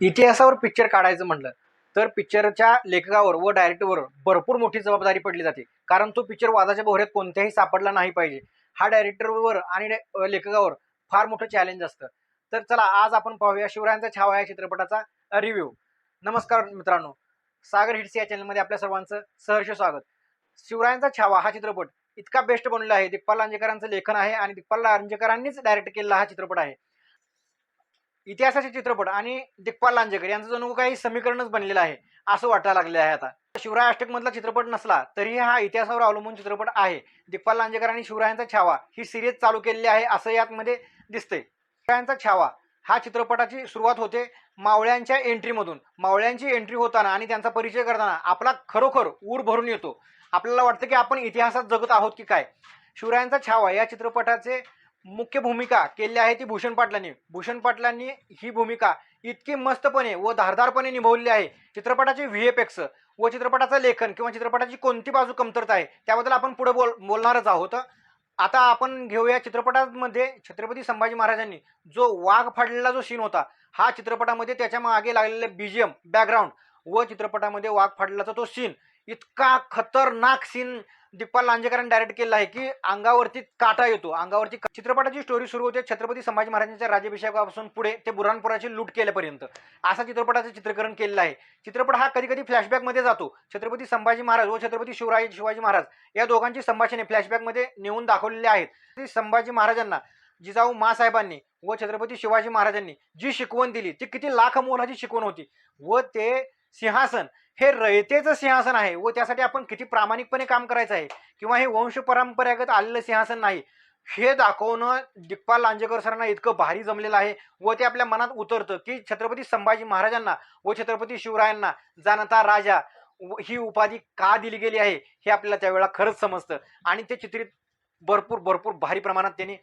इतिहासावर पिक्चर काढायचं म्हणलं तर पिक्चरच्या लेखकावर व डायरेक्टरवर भरपूर मोठी जबाबदारी पडली जाते. कारण तो पिक्चर वादाच्या भोऱ्यात कोणत्याही सापडला नाही पाहिजे. हा डायरेक्टरवर आणि लेखकावर फार मोठं चॅलेंज असतं. तर चला आज आपण पाहूया शिवरायांचा छावा या चित्रपटाचा रिव्ह्यू नमस्कार मित्रांनो. सागर हिट्स या चॅनलमध्ये आपल्या सर्वांचं सहर्ष स्वागत. शिवरायांचा छावा हा चित्रपट इतका बेस्ट बनलेला आहे. दिग्पाल लांजेकरांचं लेखन आहे आणि दिग्पाल लांजेकरांनीच डायरेक्ट केलेला हा चित्रपट आहे. इतिहासाचे चित्रपट आणि दिग्पाल लांजेकर यांचं जणू काही समीकरणच बनलेलं आहे असं वाटायला लागले आहे आता. शिवराय अष्टक मधला चित्रपट नसला तरीही हा इतिहासावर अवलंबून चित्रपट आहे. दिग्पाल लांजेकर आणि शिवरायांचा छावा ही सिरीज चालू केलेली आहे असं यातमध्ये दिसते शिवरायांचा छावा हा चित्रपटाची सुरुवात होते मावळ्यांच्या एंट्रीमधून मावळ्यांची एंट्री होताना आणि त्यांचा परिचय करताना आपला खरोखर ऊर भरून येतो. आपल्याला वाटतं की आपण इतिहासात जगत आहोत की काय? शिवरायांचा छावा या चित्रपटाचे मुख्य भूमिका केली आहे ती भूषण पाटलांनी. भूषण पाटलांनी ही भूमिका इतकी मस्तपणे व धारदारपणे निभावली आहे. चित्रपटाचे व्ही एफ एक्स व चित्रपटाचं लेखन किंवा चित्रपटाची कोणती बाजू कमतरता आहे त्याबद्दल आपण पुढे बोल बोलणारच आहोत. आता आपण घेऊया चित्रपटामध्ये छत्रपती संभाजी महाराजांनी जो वाघ फाडलेला जो सीन होता हा चित्रपटामध्ये त्याच्यामागे लागलेले बीजीएम बॅकग्राऊंड व चित्रपटामध्ये वाघ फाडलाचा तो सीन इतका खतरनाक सीन दिग्पाल लांजेकरांनी डायरेक्ट केलं आहे की अंगावरती काटा येतो. अंगावरती चित्रपटाची स्टोरी सुरू होते छत्रपती संभाजी महाराजांच्या राज्याभिषेकापासून पुढे ते बुराणपुराची लूट केल्यापर्यंत. असा चित्रपटाचं चित्रीकरण केलेलं आहे. चित्रपट हा कधी कधी फ्लॅशबॅकमध्ये जातो. छत्रपती संभाजी महाराज व छत्रपती शिवराय शिवाजी महाराज या दोघांची संभाषणे फ्लॅशबॅकमध्ये नेऊन दाखवलेले आहेत. संभाजी महाराजांना जिजाऊ मासाहेबांनी व छत्रपती शिवाजी महाराजांनी जी शिकवण दिली ती किती लाख मोलाची शिकवण होती व ते सिंहासन. हे रयतेचं सिंहासन आहे. व त्यासाठी आपण किती प्रामाणिकपणे काम करायचं आहे? किंवा हे वंश परंपरागत आलेलं सिंहासन नाही. हे दाखवणं दिग्पाल लांजेकर सरांना इतकं भारी जमलेलं आहे. व ते आपल्या मनात उतरतं की छत्रपती संभाजी महाराजांना व छत्रपती शिवरायांना जाणता राजा व ही उपाधी का दिली गेली आहे? हे आपल्याला त्यावेळेला खरंच समजतं. आणि ते चित्रित भरपूर भरपूर भारी प्रमाणात त्यांनी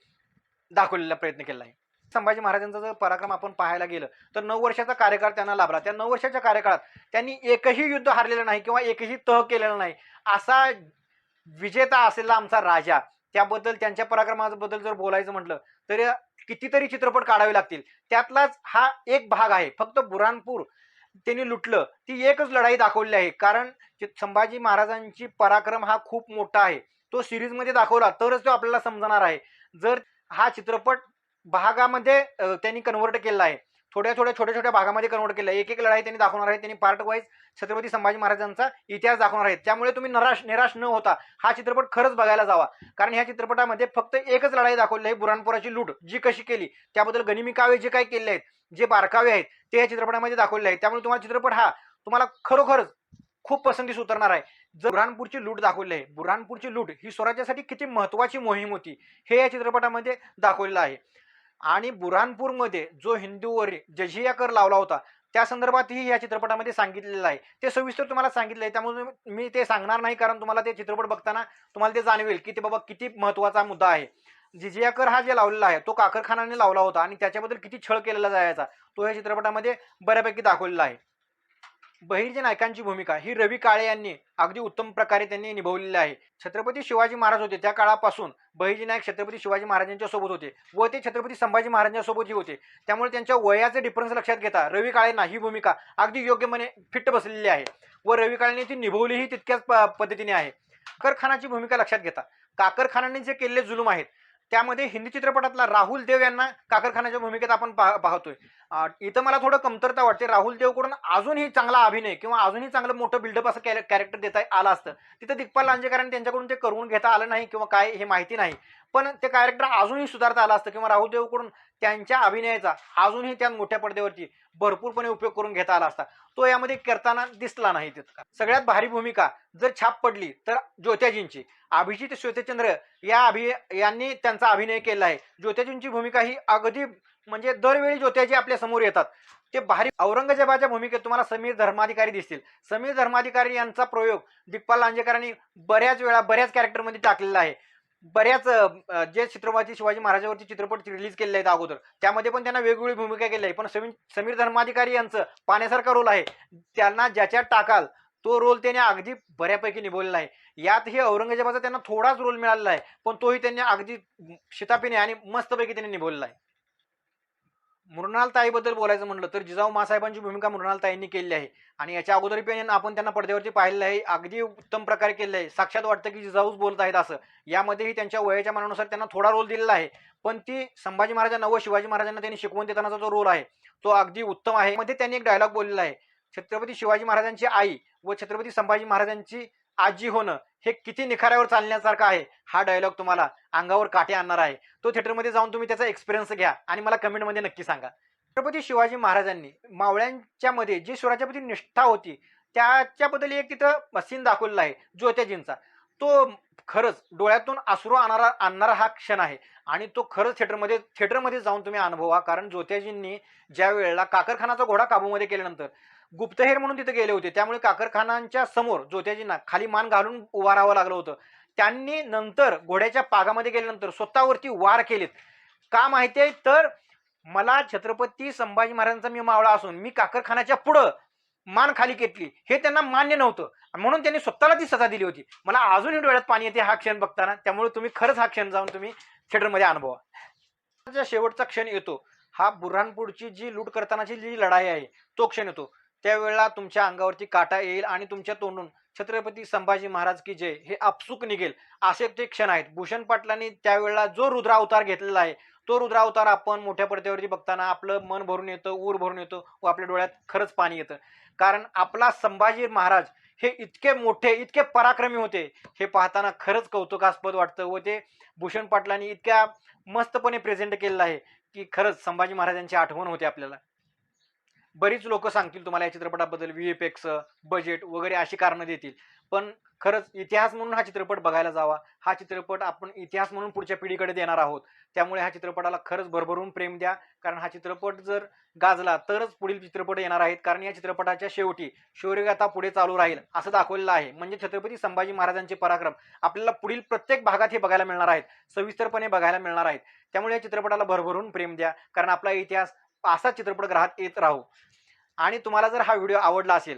दाखवलेला प्रयत्न केला आहे. संभाजी महाराजांचा जर पराक्रम आपण पाहायला गेलं तर नऊ वर्षाचा कार्यकाळ त्यांना लाभला. त्या नऊ वर्षाच्या कार्यकाळात त्यांनी एकही युद्ध हारलेलं नाही किंवा एकही तह केलेला नाही. असा विजेता असलेला आमचा राजा त्याबद्दल त्यांच्या पराक्रमाबद्दल जर बोलायचं म्हटलं तर कितीतरी चित्रपट काढावे लागतील. त्यातलाच हा एक भाग आहे. फक्त बुरानपूर त्यांनी लुटलं. ती एकच लढाई दाखवली आहे. कारण संभाजी महाराजांची पराक्रम हा खूप मोठा आहे. तो सिरीजमध्ये दाखवला तरच तो आपल्याला समजणार आहे. जर हा चित्रपट भागामध्ये त्यांनी कन्वर्ट केलेला आहे. थोड्या थोड्या छोट्या छोट्या भागामध्ये कन्वर्ट केलं आहे. एक एक लढाई त्यांनी दाखवणार आहे. त्यांनी पार्ट वाईज छत्रपती संभाजी महाराजांचा इतिहास दाखवणार आहेत त्यामुळे तुम्ही निराश निराश न होता हा चित्रपट खरंच बघायला जावा. कारण ह्या चित्रपटामध्ये फक्त एकच लढाई दाखवली आहे बुराणपुराची लूट जी कशी केली. त्याबद्दल गनिमी कावे जे काही केले आहेत जे बारकावे आहेत ते या चित्रपटामध्ये दाखवले आहेत. त्यामुळे तुम्हाला चित्रपट हा तुम्हाला खरोखरच खूप पसंतीस उतरणार आहे. जर बुऱ्हाणपूरची लूट दाखवली आहे बुरहानपूरची लूट ही स्वराज्यासाठी किती महत्त्वाची मोहीम होती हे या चित्रपटामध्ये दाखवलेलं आहे. आणि बुऱ्हाणपूरमध्ये जो हिंदूवर जजिया कर लावला होता त्या संदर्भातही या चित्रपटामध्ये सांगितलेलं आहे. ते सविस्तर तुम्हाला सांगितलं आहे त्यामुळे मी- ते सांगणार नाही कारण तुम्हाला ते चित्रपट बघताना तुम्हाला ते जाणवेल की ते बाबा किती महत्त्वाचा मुद्दा आहे. जिजिया कर हा जे लावलेला आहे तो काखरखानाने लावला होता आणि त्याच्याबद्दल किती छळ केलेला जायचा तो या चित्रपटामध्ये बऱ्यापैकी दाखवलेला आहे. बहिर्जी नायकांची भूमिका. ही रवी काळे यांनी अगदी उत्तम प्रकारे त्यांनी निभावलेली आहे. छत्रपती शिवाजी महाराज होते. त्या काळापासून बहिर्जी नायक छत्रपती शिवाजी महाराजांच्या सोबत होते व ते छत्रपती संभाजी महाराजांसोबतही होते. त्यामुळे त्यांच्या वयाचे डिफरन्स लक्षात घेता रवी काळेंना ही भूमिका अगदी योग्यपणे फिट्ट बसलेली आहे. व रवी काळेंनी ती निभवलीही तितक्याच प- पद्धतीने आहे. काकर खानाची भूमिका लक्षात घेता. काकर खानाने जे केलेले जुलूम आहेत त्यामध्ये हिंदी चित्रपटातला राहुल देव यांना काकरखानाच्या भूमिकेत आपण पाह- पाहतोय. इथं मला थोडं कमतरता वाटते. राहुल देवकडून अजूनही चांगला अभिनय किंवा अजूनही चांगलं मोठं बिल्डअप असं कॅरेक्टर देता आलं असतं. तिथं दिग्पाल लांजेकरांनी त्यांच्याकडून ते करून घेता आलं नाही किंवा काय हे माहिती नाही. पण ते कॅरेक्टर अजूनही सुधारता आलं असतं. किंवा राहुल देवकडून त्यांच्या अभिनयाचा अजूनही त्या मोठ्या पडद्यावरती भरपूरपणे उपयोग करून घेता आला असता. तो यामध्ये करताना दिसला नाही तितका. सगळ्यात भारी भूमिका जर छाप पडली तर ज्योत्याजींची. अभिजित श्वेतचंद्र या अभि यांनी त्यांचा अभिनय केला आहे. ज्योत्याजींची भूमिका ही अगदी म्हणजे दरवेळी ज्योत्याजी आपल्यासमोर येतात. ते भारी औरंगजेबाच्या भूमिकेत तुम्हाला समीर धर्माधिकारी दिसतील. समीर धर्माधिकारी यांचा प्रयोग दिग्पाल लांजेकरांनी बऱ्याच वेळा बऱ्याच कॅरेक्टरमध्ये टाकलेला आहे. बऱ्याच जे छत्रपती शिवाजी महाराजावरचे चित्रपट रिलीज केलेले आहेत अगोदर त्यामध्ये पण त्यांना वेगवेगळी भूमिका केली आहे. पण समीर समीर धर्माधिकारी यांचं पाण्यासारखा रोल आहे. त्यांना ज्याच्यात टाकाल तो रोल त्याने अगदी बऱ्यापैकी निभवलेला आहे. यातही औरंगजेबाचा त्यांना थोडाच रोल मिळालेला आहे पण तोही त्यांनी अगदी शितापीने आणि मस्तपैकी त्यांनी निभवलेला आहे. मृणालताईबद्दल बोलायचं म्हणलं तर जिजाऊ मासाहेबांची भूमिका मृणालताईंनी केली आहे. आणि याच्या अगोदर पण आपण त्यांना पडद्यावरती पाहिलेलं आहे. अगदी उत्तम प्रकारे केलेलं आहे. साक्षात वाटतं की जिजाऊच बोलत आहेत असं. यामध्येही त्यांच्या वयाच्या मानानुसार त्यांना थोडा रोल दिलेला आहे. पण ती संभाजी महाराजांना व शिवाजी महाराजांना त्यांनी शिकवून देतानाचा जो रोल आहे तो अगदी उत्तम आहे. मध्ये त्यांनी एक डायलॉग बोललेला आहे. छत्रपती शिवाजी महाराजांची आई व छत्रपती संभाजी महाराजांची आजी होणं हे किती निखाऱ्यावर चालण्यासारखं आहे. हा डायलॉग तुम्हाला अंगावर काटे आणणार आहे. तो थिएटरमध्ये जाऊन तुम्ही त्याचा एक्सपिरियन्स घ्या आणि मला कमेंटमध्ये नक्की सांगा. छत्रपती शिवाजी महाराजांनी मावळ्यांच्या मध्ये जी स्वराज्याप्रती निष्ठा होती त्याच्याबद्दल एक तिथं सीन दाखवलेला आहे ज्योत्याजींचा तो खरंच डोळ्यातून आसरू आणणारा आणणारा हा क्षण आहे. आणि तो खरंच थिएटरमध्ये थिएटरमध्ये जाऊन तुम्ही अनुभवा. कारण ज्योत्याजींनी ज्या वेळेला काकरखानाचा घोडा काबूमध्ये केल्यानंतर गुप्तहेर म्हणून तिथे गेले होते. त्यामुळे काकरखानांच्या समोर ज्योत्याजींना खाली मान घालून उभा राहावं लागलं होतं. त्यांनी नंतर घोड्याच्या पागामध्ये गेल्यानंतर स्वतःवरती वार केलेत. का माहिती आहे? तर मला छत्रपती संभाजी महाराजांचा मी मावळा असून मी काकरखानाच्या पुढं मान खाली घेतली. हे त्यांना मान्य नव्हतं. म्हणून त्यांनी स्वतःला ती सजा दिली होती. मला अजूनही डोळ्यात पाणी येते हा क्षण बघताना. त्यामुळे तुम्ही खरंच हा क्षण जाऊन तुम्ही थिएटरमध्ये अनुभवा. शेवटचा क्षण येतो हा बुऱ्हाणपूरची जी लूट करतानाची जी लढाई आहे तो क्षण येतो. त्यावेळेला तुमच्या अंगावरती काटा येईल आणि तुमच्या तोंडून छत्रपती संभाजी महाराज की जय हे आपसुक निघेल असे ते क्षण आहेत. भूषण पाटलांनी त्यावेळेला जो रुद्रावतार घेतलेला आहे तो रुद्रावतार आपण मोठ्या पडद्यावरती बघताना आपलं मन भरून येतं ऊर भरून येतं व आपल्या डोळ्यात खरंच पाणी येतं. कारण आपला संभाजी महाराज हे इतके मोठे इतके पराक्रमी होते. हे पाहताना खरंच कौतुकास्पद वाटतं व ते भूषण पाटलांनी इतक्या मस्तपणे प्रेझेंट केलेलं आहे की खरंच संभाजी महाराजांची आठवण होते आपल्याला. बरीच लोक सांगतील तुम्हाला या चित्रपटाबद्दल व्ही एफ एक्स बजेट वगैरे अशी कारणं देतील. पण खरंच इतिहास म्हणून हा चित्रपट बघायला जावा. हा चित्रपट आपण इतिहास म्हणून पुढच्या पिढीकडे देणार आहोत. त्यामुळे ह्या चित्रपटाला खरंच भरभरून प्रेम द्या. कारण हा चित्रपट जर गाजला तरच पुढील चित्रपट येणार आहेत. कारण या चित्रपटाच्या शेवटी शौर्यगाथा पुढे चालू राहील असं दाखवलेलं आहे. म्हणजे छत्रपती संभाजी महाराजांचे पराक्रम. आपल्याला पुढील प्रत्येक भागात हे बघायला मिळणार आहेत. सविस्तरपणे बघायला मिळणार आहेत. त्यामुळे या चित्रपटाला भरभरून प्रेम द्या. कारण आपला इतिहास असा चित्रपटगृहात येत राहू. आणि तुम्हाला जर हा व्हिडिओ आवडला असेल